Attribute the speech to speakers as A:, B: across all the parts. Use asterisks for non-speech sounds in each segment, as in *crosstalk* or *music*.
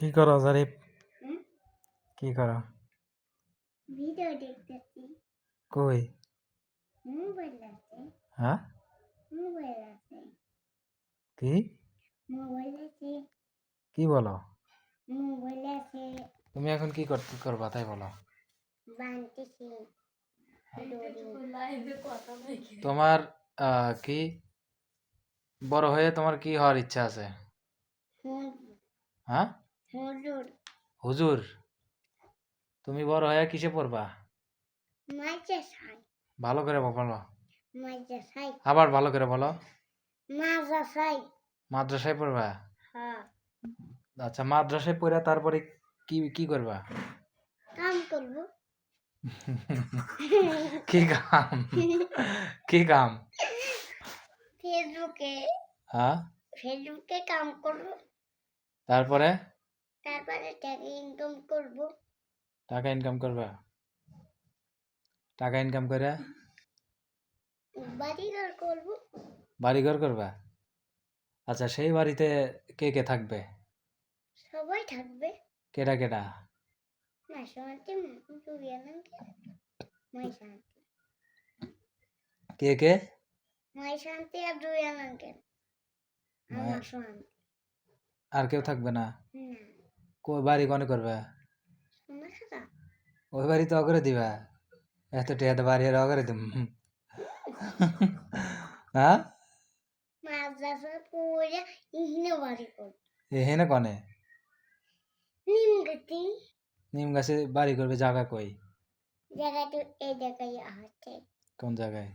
A: কি করো জারিফ
B: হুম?
A: কি করো?
B: ভিডিও দেখতেছি।
A: কই?
B: মোবাইল আছে।
A: হ্যাঁ?
B: মোবাইল আছে।
A: কি?
B: মোবাইল আছে।
A: কি বলো?
B: মোবাইল আছে।
A: তুমি এখন কি করতে করবা তাই বলো।
B: বানতেছি।
A: তোমার কি? বড় হয়ে তোমার কি হওয়ার ইচ্ছা আছে? হ্যাঁ?
B: হুজুর।
A: হুজুর তুমি বড় হয়ে কিসে পড়বা? ভালো করে বলো। আবার ভালো করে বলো। মাদ্রাসায় পড়বা?
B: হ্যাঁ।
A: আচ্ছা মাদ্রাসায় পড়ে তারপরে কি কি করবা?
B: কাম করব।
A: কি কাম? কি কাম?
B: ফেসবুকে।
A: হ্যাঁ।
B: ফেসবুকে কাম করব।
A: তারপরে?
B: তারপরে টাকা ইনকাম করব।
A: টাকা ইনকাম করবা? টাকা ইনকাম করে?
B: বাড়ি ঘর করব।
A: বাড়ি ঘর করবা? আচ্ছা সেই বাড়িতে কে কে থাকবে?
B: সবাই থাকবে।
A: কেডা কেডা? কে কে?
B: শান্তি আর
A: আর কেউ থাকবে না। বাড়ি কনে করবে? ওই বাড়ি তো অগরে দিবা। এত টিয়া তো বাড়ি আর অগরে দিম। হ্যাঁ
B: মাদ্রাসা পড়ে ইহনে বাড়ি করব।
A: এখানে কনে?
B: নিম গতি
A: নিম গাছে বাড়ি করবে জায়গা কই?
B: জায়গাটা এই জায়গায় আছে।
A: কোন জায়গায়?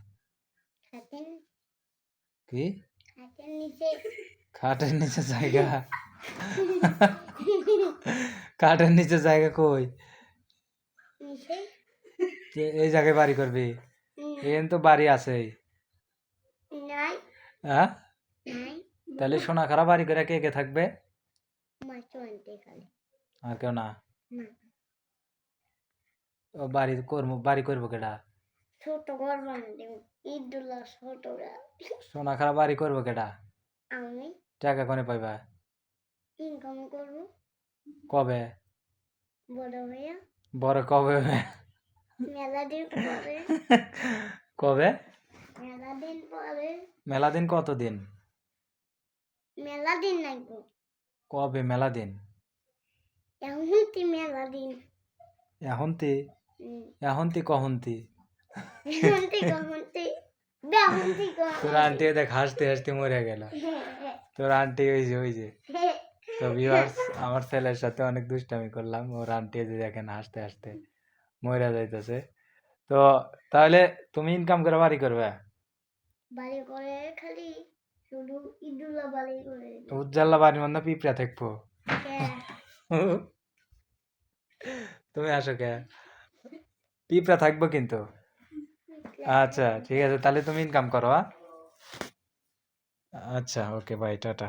A: কি?
B: নিচে।
A: খাটের নিচে জায়গা। *laughs* খাটের নিচে জায়গা কই? এই জায়গায় বাড়ি করবি? এখানে তো বাড়ি
B: নাই।
A: হ্যাঁ তাহলে সোনা খারাপ বাড়ি করে কে কে থাকবে? আর কেউ না? ও বাড়ি করব বাড়ি করব কেডা?
B: ছোট ঘর ঈদুল্লাহ ছোটরা
A: সোনা খারাপ বাড়ি করব কেডা?
B: আমি
A: টাকা কোনে পাইবা?
B: ইনকাম করব।
A: কবে?
B: বড় হইয়া
A: বড় কবে? হবে?
B: মেলা দিন পরে।
A: কবে?
B: মেলা দিন পরে।
A: মেলা দিন কত দিন?
B: মেলা দিন লাগবো।
A: কবে মেলা দিন?
B: এমনটি মেলা দিন।
A: এখন তি। এখন তি কখন তি তোর আন্টি দেখ হাসতে হাসতে মরে গেল। তোর আন্টি ওই যে ওই যে। তো ভিউয়ার্স আমার ছেলের সাথে অনেক দুষ্টামি করলাম। ওর আন্টি যে দেখেন হাসতে হাসতে মরে যাইতেছে। তো তাহলে তুমি ইনকাম করে বাড়ি করবে?
B: বাড়ি করে খালি শুধু ঈদুল্লাহ বাড়ি করে
A: উজ্জ্বলা বাড়ির মধ্যে পিঁপড়া থাকব? তুমি আসো কে? পিঁপড়া থাকব কিন্তু? আচ্ছা ঠিক আছে তাহলে তুমি ইনকাম করো হ্যাঁ? আচ্ছা ওকে বাই টাটা।